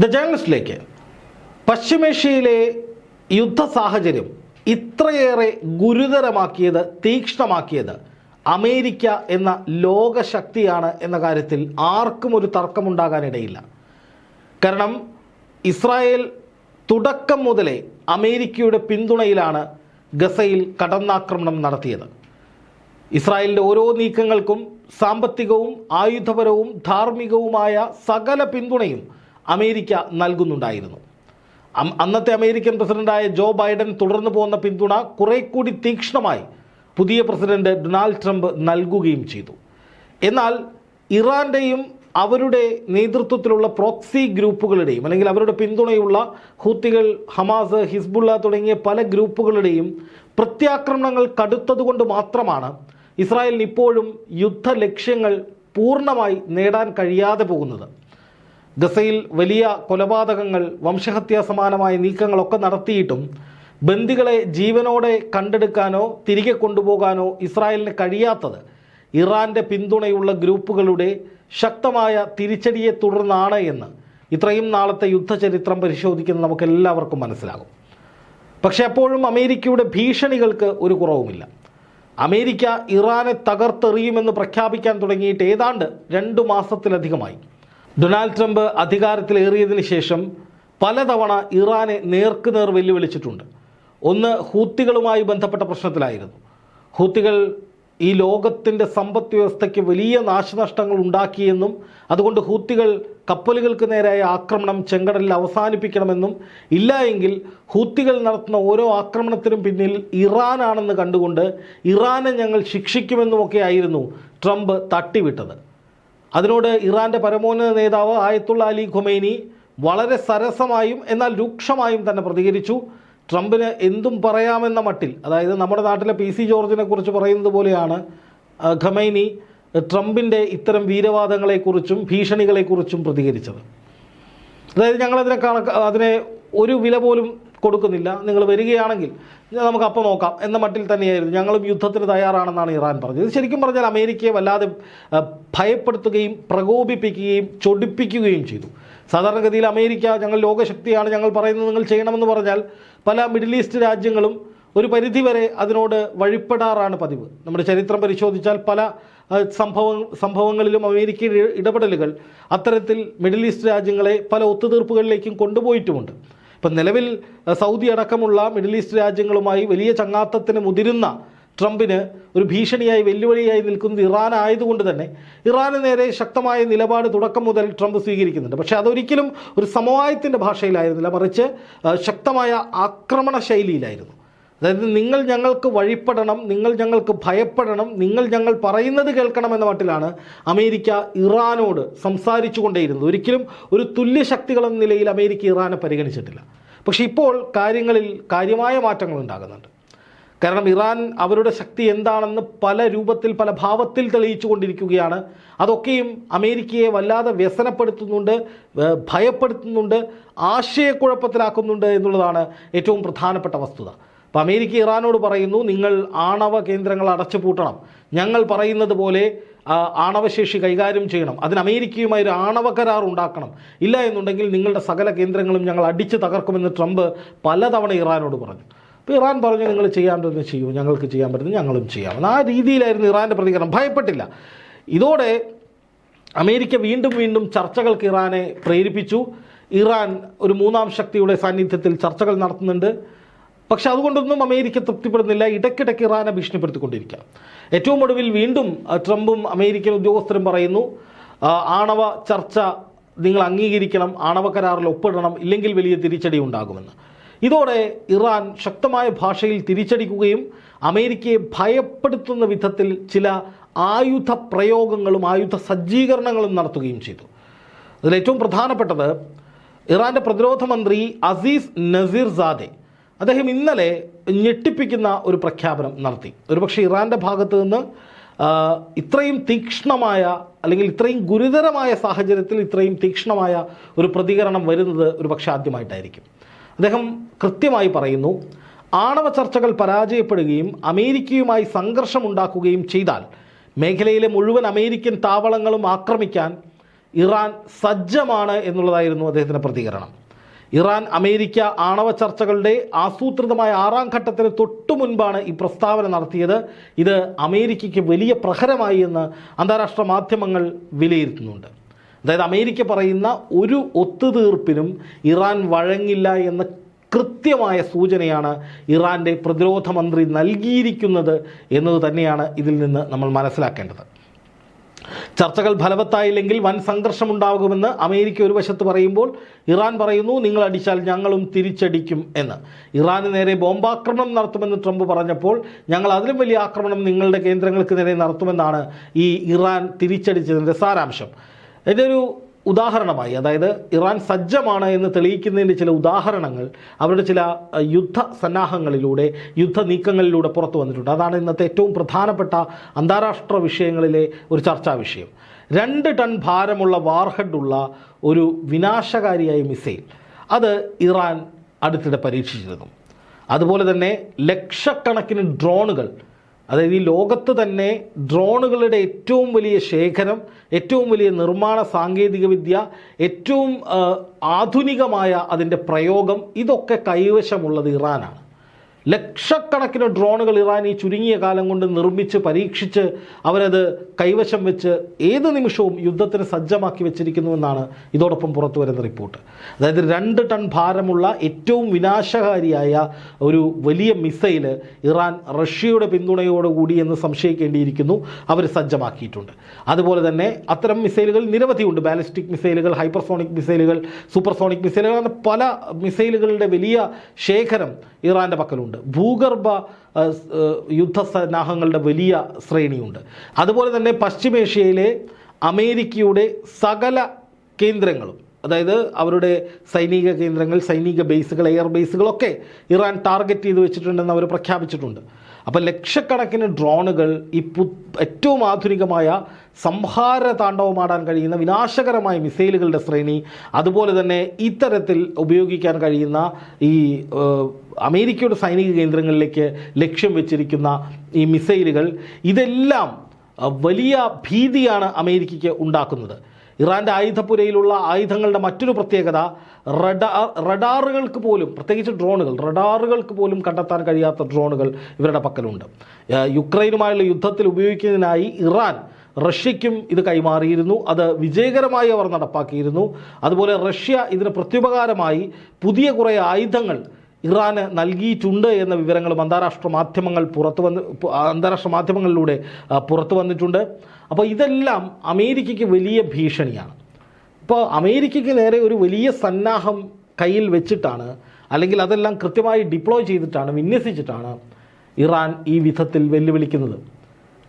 The ജേണലിസ്റ്റിലേക്ക് പശ്ചിമേഷ്യയിലെ യുദ്ധ സാഹചര്യം ഇത്രയേറെ ഗുരുതരമാക്കിയത് തീക്ഷ്ണമാക്കിയത് അമേരിക്ക എന്ന ലോകശക്തിയാണ് എന്ന കാര്യത്തിൽ ആർക്കും ഒരു തർക്കമുണ്ടാകാനിടയില്ല. കാരണം ഇസ്രായേൽ തുടക്കം മുതലേ അമേരിക്കയുടെ പിന്തുണയിലാണ് ഗസയിൽ കടന്നാക്രമണം നടത്തിയത്. ഇസ്രായേലിന്റെ ഓരോ നീക്കങ്ങൾക്കും സാമ്പത്തികവും ആയുധപരവും ധാർമ്മികവുമായ സകല പിന്തുണയും അമേരിക്ക നൽകുന്നുണ്ടായിരുന്നു. അന്നത്തെ അമേരിക്കൻ പ്രസിഡന്റായ ജോ ബൈഡൻ തുടർന്നു പോകുന്ന പിന്തുണ കുറെ കൂടി തീക്ഷ്ണമായി പുതിയ പ്രസിഡന്റ് ഡൊണാൾഡ് ട്രംപ് നൽകുകയും ചെയ്തു. എന്നാൽ ഇറാന്റെയും അവരുടെ നേതൃത്വത്തിലുള്ള പ്രോക്സി ഗ്രൂപ്പുകളുടെയും അല്ലെങ്കിൽ അവരുടെ പിന്തുണയുള്ള ഹൂത്തികൾ ഹമാസ് ഹിസ്ബുള്ള തുടങ്ങിയ പല ഗ്രൂപ്പുകളുടെയും പ്രത്യാക്രമണങ്ങൾ കടുത്തതുകൊണ്ട് മാത്രമാണ് ഇസ്രായേലിന് ഇപ്പോഴും യുദ്ധ ലക്ഷ്യങ്ങൾ പൂർണമായി നേടാൻ കഴിയാതെ പോകുന്നത്. ഗസയിൽ വലിയ കൊലപാതകങ്ങൾ വംശഹത്യാ സമാനമായ നീക്കങ്ങളൊക്കെ നടത്തിയിട്ടും ബന്ദികളെ ജീവനോടെ കണ്ടെടുക്കാനോ തിരികെ കൊണ്ടുപോകാനോ ഇസ്രായേലിന് കഴിയാത്തത് ഇറാന്റെ പിന്തുണയുള്ള ഗ്രൂപ്പുകളുടെ ശക്തമായ തിരിച്ചടിയെ തുടർന്നാണ് എന്ന് ഇത്രയും നാളത്തെ യുദ്ധചരിത്രം പരിശോധിക്കുന്ന നമുക്ക് എല്ലാവർക്കും മനസ്സിലാകും. പക്ഷേ എപ്പോഴും അമേരിക്കയുടെ ഭീഷണികൾക്ക് ഒരു കുറവുമില്ല. അമേരിക്ക ഇറാനെ തകർത്തെറിയുമെന്ന് പ്രഖ്യാപിക്കാൻ തുടങ്ങിയിട്ട് ഏതാണ്ട് രണ്ടു മാസത്തിലധികമായി. ഡൊണാൾഡ് ട്രംപ് അധികാരത്തിലേറിയതിന് ശേഷം പലതവണ ഇറാനെ നേർക്കുനേർ വെല്ലുവിളിച്ചിട്ടുണ്ട്. ഒന്ന് ഹൂത്തികളുമായി ബന്ധപ്പെട്ട പ്രശ്നത്തിലായിരുന്നു. ഹൂത്തികൾ ഈ ലോകത്തിന്റെ സമ്പദ് വ്യവസ്ഥയ്ക്ക് വലിയ നാശനഷ്ടങ്ങൾ ഉണ്ടാക്കിയെന്നും അതുകൊണ്ട് ഹൂത്തികൾ കപ്പലുകൾക്ക് നേരായ ആക്രമണം ചെങ്കടലിൽ അവസാനിപ്പിക്കണമെന്നും ഇല്ല എങ്കിൽ ഹൂത്തികൾ നടത്തുന്ന ഓരോ ആക്രമണത്തിനും പിന്നിൽ ഇറാനാണെന്ന് കണ്ടുകൊണ്ട് ഇറാനെ ഞങ്ങൾ ശിക്ഷിക്കുമെന്നുമൊക്കെ ആയിരുന്നു ട്രംപ് തട്ടിവിട്ടത്. അതിനോട് ഇറാന്റെ പരമോന്നത നേതാവ് ആയത്തുള്ള അലി ഖുമൈനി വളരെ സരസമായും എന്നാൽ രൂക്ഷമായും തന്നെ പ്രതികരിച്ചു. ട്രംപിന് എന്തും പറയാമെന്ന മട്ടിൽ അതായത് നമ്മുടെ നാട്ടിലെ പി സി ജോർജിനെ കുറിച്ച് പറയുന്നത് പോലെയാണ് ഖമൈനി ട്രംപിന്റെ ഇത്തരം വീരവാദങ്ങളെക്കുറിച്ചും ഭീഷണികളെക്കുറിച്ചും പ്രതികരിച്ചത്. അതായത് ഞങ്ങളതിനെ കണക്ക് അതിനെ ഒരു വില പോലും കൊടുക്കുന്നില്ല. നിങ്ങൾ വരികയാണെങ്കിൽ നമുക്ക് അപ്പോൾ നോക്കാം. എന്ന മട്ടിൽ തന്നെയായിരുന്നു. ഞങ്ങളും യുദ്ധത്തിന് തയ്യാറാണെന്നാണ് ഇറാൻ പറഞ്ഞത്. ശരിക്കും പറഞ്ഞാൽ അമേരിക്കയെ വല്ലാതെ ഭയപ്പെടുത്തുകയും പ്രകോപിപ്പിക്കുകയും ചൊടിപ്പിക്കുകയും ചെയ്തു. സാധാരണഗതിയിൽ അമേരിക്ക ഞങ്ങൾ ലോകശക്തിയാണ് ഞങ്ങൾ പറയുന്നത് നിങ്ങൾ ചെയ്യണമെന്ന് പറഞ്ഞാൽ പല മിഡിൽ ഈസ്റ്റ് രാജ്യങ്ങളും ഒരു പരിധിവരെ അതിനോട് വഴിപ്പെടാറാണ് പതിവ്. നമ്മുടെ ചരിത്രം പരിശോധിച്ചാൽ പല സംഭവ സംഭവങ്ങളിലും അമേരിക്കയുടെ ഇടപെടലുകൾ അത്തരത്തിൽ മിഡിൽ ഈസ്റ്റ് രാജ്യങ്ങളെ പല ഒത്തുതീർപ്പുകളിലേക്കും കൊണ്ടുപോയിട്ടുമുണ്ട്. ഇപ്പം നിലവിൽ സൗദി അടക്കമുള്ള മിഡിൽ ഈസ്റ്റ് രാജ്യങ്ങളുമായി വലിയ ചങ്ങാത്തത്തിന് മുതിരുന്ന ട്രംപിന് ഒരു ഭീഷണിയായി വെല്ലുവിളിയായി നിൽക്കുന്നത് ഇറാൻ ആയതുകൊണ്ട് തന്നെ ഇറാന് നേരെ ശക്തമായ നിലപാട് തുടക്കം മുതൽ ട്രംപ് സ്വീകരിക്കുന്നുണ്ട്. പക്ഷേ അതൊരിക്കലും ഒരു സമവായത്തിന്റെ ഭാഷയിലായിരുന്നില്ല. മറിച്ച് ശക്തമായ ആക്രമണ ശൈലിയിലായിരുന്നു. അതായത് നിങ്ങൾ ഞങ്ങൾക്ക് വഴിപ്പെടണം നിങ്ങൾ ഞങ്ങൾക്ക് ഭയപ്പെടണം നിങ്ങൾ ഞങ്ങൾ പറയുന്നത് കേൾക്കണം എന്ന മട്ടിലാണ് അമേരിക്ക ഇറാനോട് സംസാരിച്ചു കൊണ്ടേയിരുന്നത് ഒരിക്കലും ഒരു തുല്യ ശക്തികളെന്ന നിലയിൽ അമേരിക്ക ഇറാനെ പരിഗണിച്ചിട്ടില്ല. പക്ഷേ ഇപ്പോൾ കാര്യങ്ങളിൽ കാര്യമായ മാറ്റങ്ങൾ ഉണ്ടാകുന്നുണ്ട്. കാരണം ഇറാൻ അവരുടെ ശക്തി എന്താണെന്ന് പല രൂപത്തിൽ പല ഭാവത്തിൽ തെളിയിച്ചു കൊണ്ടിരിക്കുകയാണ് അതൊക്കെയും അമേരിക്കയെ വല്ലാതെ വ്യസനപ്പെടുത്തുന്നുണ്ട് ഭയപ്പെടുത്തുന്നുണ്ട് ആശയക്കുഴപ്പത്തിലാക്കുന്നുണ്ട് എന്നുള്ളതാണ് ഏറ്റവും പ്രധാനപ്പെട്ട വസ്തുത. അപ്പോൾ അമേരിക്ക ഇറാനോട് പറയുന്നു നിങ്ങൾ ആണവ കേന്ദ്രങ്ങൾ അടച്ചു പൂട്ടണം ഞങ്ങൾ പറയുന്നത് പോലെ ആണവശേഷി കൈകാര്യം ചെയ്യണം. അതിന് അമേരിക്കയുമായി ഒരു ആണവ കരാർ ഉണ്ടാക്കണം. ഇല്ല എന്നുണ്ടെങ്കിൽ നിങ്ങളുടെ സകല കേന്ദ്രങ്ങളും ഞങ്ങൾ അടിച്ചു തകർക്കുമെന്ന് ട്രംപ് പലതവണ ഇറാനോട് പറഞ്ഞു. അപ്പോൾ ഇറാൻ പറഞ്ഞു നിങ്ങൾ ചെയ്യാൻ പറ്റുന്നത് ചെയ്യൂ. ഞങ്ങൾക്ക് ചെയ്യാൻ പറ്റുന്നത് ഞങ്ങളും ചെയ്യാം. ആ രീതിയിലായിരുന്നു ഇറാന്റെ പ്രതികരണം. ഭയപ്പെട്ടില്ല. ഇതോടെ അമേരിക്ക വീണ്ടും വീണ്ടും ചർച്ചകൾക്ക് ഇറാനെ പ്രേരിപ്പിച്ചു. ഇറാൻ ഒരു മൂന്നാം ശക്തിയുടെ സാന്നിധ്യത്തിൽ ചർച്ചകൾ നടത്തുന്നുണ്ട്. പക്ഷെ അതുകൊണ്ടൊന്നും അമേരിക്ക തൃപ്തിപ്പെടുന്നില്ല. ഇടയ്ക്കിടയ്ക്ക് ഇറാനെ ഭീഷണിപ്പെടുത്തിക്കൊണ്ടിരിക്കുക ഏറ്റവും ഒടുവിൽ വീണ്ടും ട്രംപും അമേരിക്കൻ ഉദ്യോഗസ്ഥരും പറയുന്നു ആണവ ചർച്ച നിങ്ങൾ അംഗീകരിക്കണം ആണവ കരാറിൽ ഒപ്പിടണം ഇല്ലെങ്കിൽ വലിയ തിരിച്ചടി ഉണ്ടാകുമെന്ന്. ഇതോടെ ഇറാൻ ശക്തമായ ഭാഷയിൽ തിരിച്ചടിക്കുകയും അമേരിക്കയെ ഭയപ്പെടുത്തുന്ന വിധത്തിൽ ചില ആയുധ പ്രയോഗങ്ങളും ആയുധ സജ്ജീകരണങ്ങളും നടത്തുകയും ചെയ്തു. അതിലേറ്റവും പ്രധാനപ്പെട്ടത് ഇറാന്റെ പ്രതിരോധ മന്ത്രി അസീസ് നസീർ സാദെ അദ്ദേഹം ഇന്നലെ ഞെട്ടിപ്പിക്കുന്ന ഒരു പ്രഖ്യാപനം നടത്തി. ഒരുപക്ഷെ ഇറാന്റെ ഭാഗത്ത് നിന്ന് ഇത്രയും തീക്ഷ്ണമായ അല്ലെങ്കിൽ ഇത്രയും ഗുരുതരമായ സാഹചര്യത്തിൽ ഇത്രയും തീക്ഷ്ണമായ ഒരു പ്രതികരണം വരുന്നത് ഒരു പക്ഷേ ആദ്യമായിട്ടായിരിക്കും. അദ്ദേഹം കൃത്യമായി പറയുന്നു ആണവ ചർച്ചകൾ പരാജയപ്പെടുകയും അമേരിക്കയുമായി സംഘർഷമുണ്ടാക്കുകയും ചെയ്താൽ മേഖലയിലെ മുഴുവൻ അമേരിക്കൻ താവളങ്ങളും ആക്രമിക്കാൻ ഇറാൻ സജ്ജമാണ് എന്നുള്ളതായിരുന്നു അദ്ദേഹത്തിന്റെ പ്രതികരണം. ഇറാൻ അമേരിക്ക ആണവ ചർച്ചകളുടെ ആസൂത്രിതമായ ആറാം ഘട്ടത്തിന് തൊട്ടു മുൻപാണ് ഈ പ്രസ്താവന നടത്തിയത്. ഇത് അമേരിക്കയ്ക്ക് വലിയ പ്രഹരമായി എന്ന് അന്താരാഷ്ട്ര മാധ്യമങ്ങൾ വിലയിരുത്തുന്നുണ്ട്. അതായത് അമേരിക്ക പറയുന്ന ഒരു ഒത്തുതീർപ്പിനും ഇറാൻ വഴങ്ങില്ല എന്ന കൃത്യമായ സൂചനയാണ് ഇറാന്റെ പ്രതിരോധ മന്ത്രി നൽകിയിരിക്കുന്നത് എന്നത് തന്നെയാണ് ഇതിൽ നിന്ന് നമ്മൾ മനസ്സിലാക്കേണ്ടത്. ചർച്ചകൾ ഫലവത്തായില്ലെങ്കിൽ വൻ സംഘർഷം ഉണ്ടാകുമെന്ന് അമേരിക്ക ഒരു വശത്ത് പറയുമ്പോൾ ഇറാൻ പറയുന്നു നിങ്ങൾ അടിച്ചാൽ ഞങ്ങളും തിരിച്ചടിക്കും എന്ന്. ഇറാന് നേരെ ബോംബാക്രമണം നടത്തുമെന്ന് ട്രംപ് പറഞ്ഞപ്പോൾ ഞങ്ങൾ അതിലും വലിയ ആക്രമണം നിങ്ങളുടെ കേന്ദ്രങ്ങൾക്ക് നേരെ നടത്തുമെന്നാണ് ഈ ഇറാൻ തിരിച്ചടിച്ചതിന്റെ സാരാംശം. എന്റെ ഒരു ഉദാഹരണമായി അതായത് ഇറാൻ സജ്ജമാണ് എന്ന് തെളിയിക്കുന്നതിന്റെ ചില ഉദാഹരണങ്ങൾ അവരുടെ ചില യുദ്ധ സന്നാഹങ്ങളിലൂടെ യുദ്ധ നീക്കങ്ങളിലൂടെ പുറത്തു വന്നിട്ടുണ്ട്. അതാണ് ഇന്നത്തെ ഏറ്റവും പ്രധാനപ്പെട്ട അന്താരാഷ്ട്ര വിഷയങ്ങളിലെ ഒരു ചർച്ചാ വിഷയം. രണ്ട് ടൺ ഭാരമുള്ള വാർഹെഡ് ഉള്ള ഒരു വിനാശകാരിയായ മിസൈൽ അത് ഇറാൻ അടുത്തിടെ പരീക്ഷിച്ചിരുന്നു. അതുപോലെ തന്നെ ലക്ഷക്കണക്കിന് ഡ്രോണുകൾ അതായത് ഈ ലോകത്ത് തന്നെ ഡ്രോണുകളുടെ ഏറ്റവും വലിയ ശേഖരം ഏറ്റവും വലിയ നിർമ്മാണ സാങ്കേതികവിദ്യ ഏറ്റവും ആധുനികമായ അതിന്റെ പ്രയോഗം ഇതൊക്കെ കൈവശമുള്ളത് ഇറാനാണ്. ലക്ഷക്കണക്കിന് ഡ്രോണുകൾ ഇറാൻ ഈ ചുരുങ്ങിയ കാലം കൊണ്ട് നിർമ്മിച്ച് പരീക്ഷിച്ച് അവരത് കൈവശം വെച്ച് ഏത് നിമിഷവും യുദ്ധത്തിന് സജ്ജമാക്കി വെച്ചിരിക്കുന്നുവെന്നാണ് ഇതോടൊപ്പം പുറത്തു വരുന്ന റിപ്പോർട്ട്. അതായത് രണ്ട് ടൺ ഭാരമുള്ള ഏറ്റവും വിനാശകാരിയായ ഒരു വലിയ മിസൈൽ ഇറാൻ റഷ്യയുടെ പിന്തുണയോടുകൂടി എന്ന് സംശയിക്കേണ്ടിയിരിക്കുന്നു. അവർ സജ്ജമാക്കിയിട്ടുണ്ട്. അതുപോലെ തന്നെ അത്തരം മിസൈലുകൾ നിരവധിയുണ്ട്. ബാലിസ്റ്റിക് മിസൈലുകൾ ഹൈപ്പർസോണിക് മിസൈലുകൾ സൂപ്പർസോണിക് മിസൈലുകൾ അങ്ങനെ പല മിസൈലുകളുടെ വലിയ ശേഖരം ഇറാന്റെ പക്കലുണ്ട്. ഭൂഗർഭ ആ, സ്, യുദ്ധസന്നാഹങ്ങളുടെ വലിയ ശ്രേണിയുണ്ട്. അതുപോലെ തന്നെ പശ്ചിമേഷ്യയിലെ അമേരിക്കയുടെ സകല കേന്ദ്രങ്ങളും അതായത് അവരുടെ സൈനിക കേന്ദ്രങ്ങൾ സൈനിക ബേസുകൾ എയർ ബേസുകളൊക്കെ ഇറാൻ ടാർഗറ്റ് ചെയ്ത് വെച്ചിട്ടുണ്ടെന്ന് അവർ പ്രഖ്യാപിച്ചിട്ടുണ്ട്. അപ്പോൾ ലക്ഷക്കണക്കിന് ഡ്രോണുകൾ ഈ പു ഏറ്റവും ആധുനികമായ സംഹാര താണ്ഡവമാടാൻ കഴിയുന്ന വിനാശകരമായ മിസൈലുകളുടെ ശ്രേണി അതുപോലെ തന്നെ ഇത്തരത്തിൽ ഉപയോഗിക്കാൻ കഴിയുന്ന ഈ അമേരിക്കയുടെ സൈനിക കേന്ദ്രങ്ങളിലേക്ക് ലക്ഷ്യം വെച്ചിരിക്കുന്ന ഈ മിസൈലുകൾ ഇതെല്ലാം വലിയ ഭീതിയാണ് അമേരിക്കയ്ക്ക് ഉണ്ടാക്കുന്നത്. ഇറാന്റെ ആയുധപ്പുരയിലുള്ള ആയുധങ്ങളുടെ മറ്റൊരു പ്രത്യേകത റഡാ റഡാറുകൾക്ക് പോലും പ്രത്യേകിച്ച് ഡ്രോണുകൾ റഡാറുകൾക്ക് പോലും കണ്ടെത്താൻ കഴിയാത്ത ഡ്രോണുകൾ ഇവരുടെ പക്കലുണ്ട്. യുക്രൈനുമായുള്ള യുദ്ധത്തിൽ ഉപയോഗിക്കുന്നതിനായി ഇറാൻ റഷ്യയ്ക്കും ഇത് കൈമാറിയിരുന്നു. അത് വിജയകരമായി അവർ നടപ്പാക്കിയിരുന്നു. അതുപോലെ റഷ്യ ഇതിന് പ്രത്യുപകാരമായി പുതിയ കുറേ ആയുധങ്ങൾ ഇറാന് നൽകിയിട്ടുണ്ട് എന്ന വിവരങ്ങളും അന്താരാഷ്ട്ര മാധ്യമങ്ങൾ പുറത്തു വന്ന് അന്താരാഷ്ട്ര മാധ്യമങ്ങളിലൂടെ പുറത്തു വന്നിട്ടുണ്ട്. അപ്പോൾ ഇതെല്ലാം അമേരിക്കയ്ക്ക് വലിയ ഭീഷണിയാണ്. ഇപ്പോൾ അമേരിക്കയ്ക്ക് നേരെ ഒരു വലിയ സന്നാഹം കയ്യിൽ വെച്ചിട്ടാണ് അല്ലെങ്കിൽ അതെല്ലാം കൃത്യമായി ഡിപ്ലോയ് ചെയ്തിട്ടാണ് വിന്യസിച്ചിട്ടാണ് ഇറാൻ ഈ വിധത്തിൽ വെല്ലുവിളിക്കുന്നത്.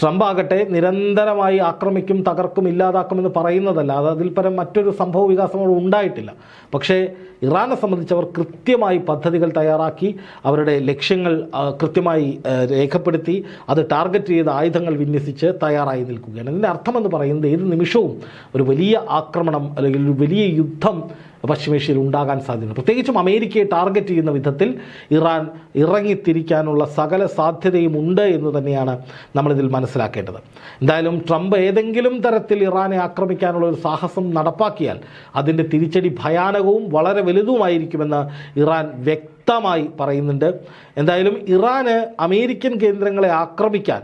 ട്രംപ് ആകട്ടെ നിരന്തരമായി ആക്രമിക്കും തകർക്കും ഇല്ലാതാക്കുമെന്ന് പറയുന്നതല്ല. അത് അതിൽ പരം മറ്റൊരു സംഭവ വികാസങ്ങളും ഉണ്ടായിട്ടില്ല. പക്ഷേ ഇറാനെ സംബന്ധിച്ച് അവർ കൃത്യമായി പദ്ധതികൾ തയ്യാറാക്കി അവരുടെ ലക്ഷ്യങ്ങൾ കൃത്യമായി രേഖപ്പെടുത്തി അത് ടാർഗറ്റ് ചെയ്ത ആയുധങ്ങൾ വിന്യസിച്ച് തയ്യാറായി നിൽക്കുകയാണ്. ഇതിന്റെ അർത്ഥമെന്ന് പറയുന്നത് ഏത് നിമിഷവും ഒരു വലിയ ആക്രമണം അല്ലെങ്കിൽ ഒരു വലിയ യുദ്ധം പശ്ചിമേഷ്യയിൽ ഉണ്ടാകാൻ സാധ്യതയുണ്ട്. പ്രത്യേകിച്ചും അമേരിക്കയെ ടാർഗറ്റ് ചെയ്യുന്ന വിധത്തിൽ ഇറാൻ ഇറങ്ങിത്തിരിക്കാനുള്ള സകല സാധ്യതയും ഉണ്ട് എന്ന് തന്നെയാണ് നമ്മളിതിൽ മനസ്സിലാക്കേണ്ടത്. എന്തായാലും ട്രംപ് ഏതെങ്കിലും തരത്തിൽ ഇറാനെ ആക്രമിക്കാനുള്ള ഒരു സാഹസം നടപ്പാക്കിയാൽ അതിന്റെ തിരിച്ചടി ഭയാനകവും വളരെ വലുതുമായിരിക്കുമെന്ന് ഇറാൻ വ്യക്തമായി പറയുന്നുണ്ട്. എന്തായാലും ഇറാന് അമേരിക്കൻ കേന്ദ്രങ്ങളെ ആക്രമിക്കാൻ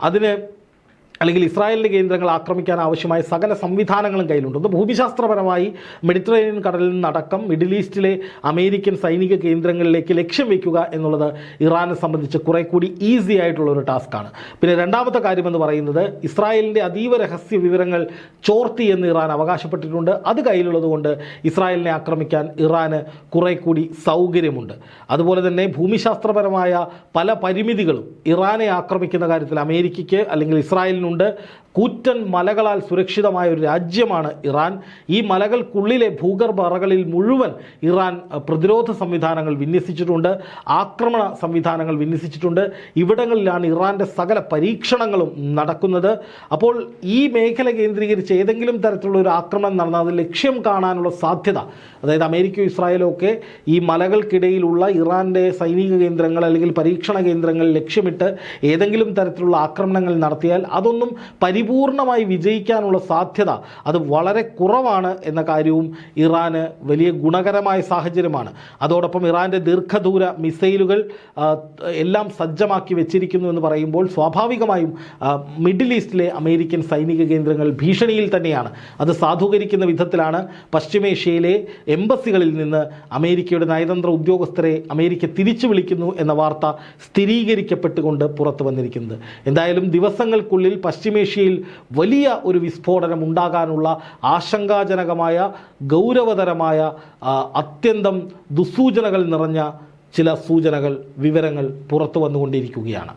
അതിന് അല്ലെങ്കിൽ ഇസ്രായേലിന്റെ കേന്ദ്രങ്ങൾ ആക്രമിക്കാൻ ആവശ്യമായ സകല സംവിധാനങ്ങളും കയ്യിലുണ്ട്. ഒന്ന് ഭൂമിശാസ്ത്രപരമായി മെഡിറ്ററേനിയൻ കടലിൽ നിന്നടക്കം മിഡിൽ ഈസ്റ്റിലെ അമേരിക്കൻ സൈനിക കേന്ദ്രങ്ങളിലേക്ക് ലക്ഷ്യം വയ്ക്കുക എന്നുള്ളത് ഇറാനെ സംബന്ധിച്ച് കുറെ കൂടി ഈസി ആയിട്ടുള്ള ഒരു ടാസ്ക്കാണ് പിന്നെ രണ്ടാമത്തെ കാര്യമെന്ന് പറയുന്നത് ഇസ്രായേലിന്റെ അതീവ രഹസ്യ വിവരങ്ങൾ ചോർത്തി എന്ന് ഇറാൻ അവകാശപ്പെട്ടിട്ടുണ്ട്. അത് കയ്യിലുള്ളതുകൊണ്ട് ഇസ്രായേലിനെ ആക്രമിക്കാൻ ഇറാന് കുറെ കൂടി സൗകര്യമുണ്ട്. അതുപോലെ തന്നെ ഭൂമിശാസ്ത്രപരമായ പല പരിമിതികളും ഇറാനെ ആക്രമിക്കുന്ന കാര്യത്തിൽ അമേരിക്കയ്ക്ക് അല്ലെങ്കിൽ ഇസ്രായേലിനുണ്ട് കൂറ്റൻ മലകളാൽ സുരക്ഷിതമായ ഒരു രാജ്യമാണ് ഇറാൻ. ഈ മലകൾക്കുള്ളിലെ ഭൂഗർഭ അറകളിൽ മുഴുവൻ ഇറാൻ പ്രതിരോധ സംവിധാനങ്ങൾ വിന്യസിച്ചിട്ടുണ്ട് ആക്രമണ സംവിധാനങ്ങൾ വിന്യസിച്ചിട്ടുണ്ട്. ഇവിടങ്ങളിലാണ് ഇറാന്റെ സകല പരീക്ഷണങ്ങളും നടക്കുന്നത്. അപ്പോൾ ഈ മേഖല കേന്ദ്രീകരിച്ച് ഏതെങ്കിലും തരത്തിലുള്ള ഒരു ആക്രമണം നടന്നാൽ അത് ലക്ഷ്യം കാണാനുള്ള സാധ്യത അതായത് അമേരിക്കയും ഇസ്രായേലും ഒക്കെ ഈ മലകൾക്കിടയിലുള്ള ഇറാന്റെ സൈനിക കേന്ദ്രങ്ങൾ അല്ലെങ്കിൽ പരീക്ഷണ കേന്ദ്രങ്ങൾ ലക്ഷ്യമിട്ട് ഏതെങ്കിലും തരത്തിലുള്ള ആക്രമണങ്ങൾ നടത്തിയാൽ അതൊന്നും അതൊന്നും പരിപൂർണമായി വിജയിക്കാനുള്ള സാധ്യത അത് വളരെ കുറവാണ് എന്ന കാര്യവും ഇറാന് വലിയ ഗുണകരമായ സാഹചര്യമാണ്. അതോടൊപ്പം ഇറാന്റെ ദീർഘദൂര മിസൈലുകൾ എല്ലാം സജ്ജമാക്കി വെച്ചിരിക്കുന്നു എന്ന് പറയുമ്പോൾ സ്വാഭാവികമായും മിഡിൽ ഈസ്റ്റിലെ അമേരിക്കൻ സൈനിക കേന്ദ്രങ്ങൾ ഭീഷണിയിൽ തന്നെയാണ്. അത് സാധൂകരിക്കുന്ന വിധത്തിലാണ് പശ്ചിമേഷ്യയിലെ എംബസികളിൽ നിന്ന് അമേരിക്കയുടെ നയതന്ത്ര ഉദ്യോഗസ്ഥരെ അമേരിക്ക തിരിച്ചു വിളിക്കുന്നു എന്ന വാർത്ത സ്ഥിരീകരിക്കപ്പെട്ടുകൊണ്ട് പുറത്തു വന്നിരിക്കുന്നത്. എന്തായാലും ദിവസങ്ങൾക്കുള്ളിൽ പശ്ചിമേഷ്യയിൽ വലിയ ഒരു വിസ്ഫോടനം ഉണ്ടാകാനുള്ള ആശങ്കാജനകമായ ഗൗരവതരമായ അത്യന്തം ദുസ്സൂചനകൾ നിറഞ്ഞ ചില സൂചനകൾ വിവരങ്ങൾ പുറത്തു വന്നുകൊണ്ടിരിക്കുകയാണ്.